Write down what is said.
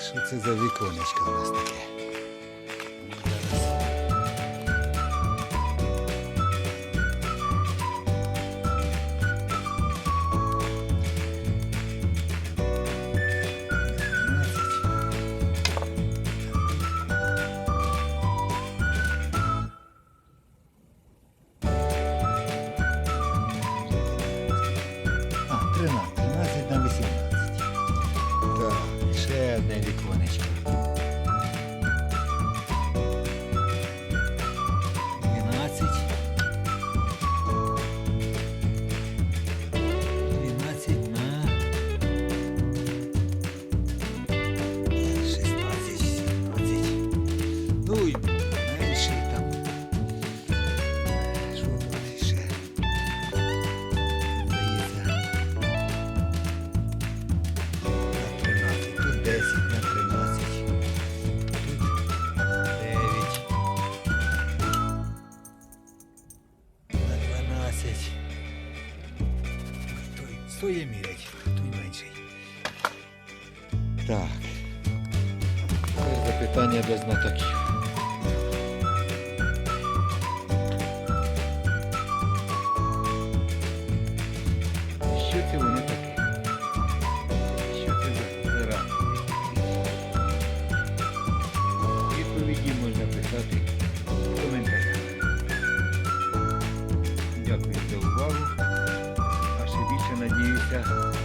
Wszyscy zawikło mieszka u nas takie. Tryna. Так, ще Хто є мірять, той менший. Так. це запитання без натоків. Що це воно таке? Що це за рана? Можна писати в. Дякую. nadziei siya.